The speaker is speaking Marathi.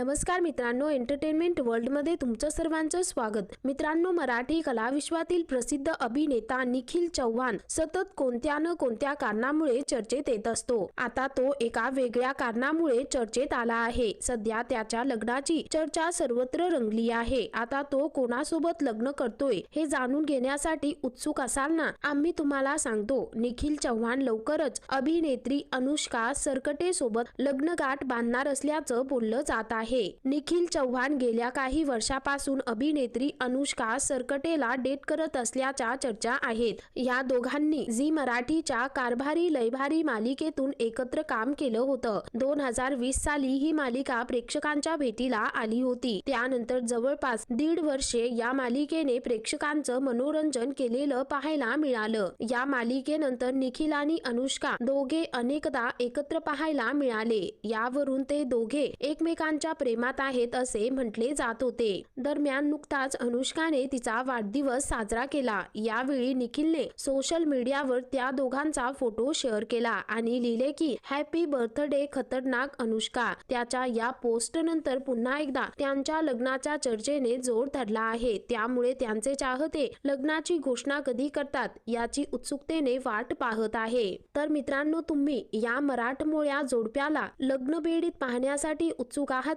नमस्कार मित्रांनो एंटरटेनमेंट वर्ल्डमध्ये तुमचं सर्वांचं स्वागत. मित्रांनो मराठी कलाविश्वातील प्रसिद्ध अभिनेता निखिल चव्हाण सतत कोणत्या न कोणत्या कारणामुळे चर्चेत येत असतो? आता तो एका वेगळ्या कारणामुळे चर्चेत आला आहे. सध्या त्याच्या लग्नाची चर्चा सर्वत्र रंगली आहे. आता तो कोणासोबत लग्न करतोय हे जाणून घेण्यासाठी उत्सुक असाल ना? आम्ही तुम्हाला सांगतो निखिल चव्हाण लवकरच अभिनेत्री अनुष्का सरकटे सोबत लग्नगाठ बांधणार असल्याचं बोललं जात आहे. निखिल चव्हाण गेल्या काही वर्षापासून अभिनेत्री अनुष्का सरकटेला डेट करत असल्याच्या चर्चा आहेत. या दोघांनी झी मराठीच्या कारभारी लयभारी मालिकेतून एकत्र काम केलं होतं. दोन हजार वीस साली ही मालिका प्रेक्षकांच्या भेटीला आली होती. त्यानंतर जवळपास दीड वर्षे या मालिकेने प्रेक्षकांचं मनोरंजन केलेलं पाहायला मिळालं. या मालिकेनंतर निखिल आणि अनुष्का दोघे अनेकदा एकत्र पाहायला मिळाले. यावरून ते दोघे एकमेकांच्या प्रेमात आहेत असे म्हटले जात होते. दरम्यान नुकताच अनुष्काने तिचा वाढदिवस साजरा केला. यावेळी निखिलने सोशल मीडियावर त्या दोघांचा फोटो शेअर केला आणि लिहिले की हॅपी बर्थडे खतरनाक अनुष्का. त्याच्या या पोस्ट नंतर पुन्हा एकदा त्यांच्या लग्नाच्या चर्चेने जोर धरला आहे. त्यामुळे त्यांचे चाहते लग्नाची घोषणा कधी करतात याची उत्सुकतेने वाट पाहत आहे. तर मित्रांनो तुम्ही या मराठमोळ्या जोडप्याला लग्न बेडीत पाहण्यासाठी उत्सुक आहात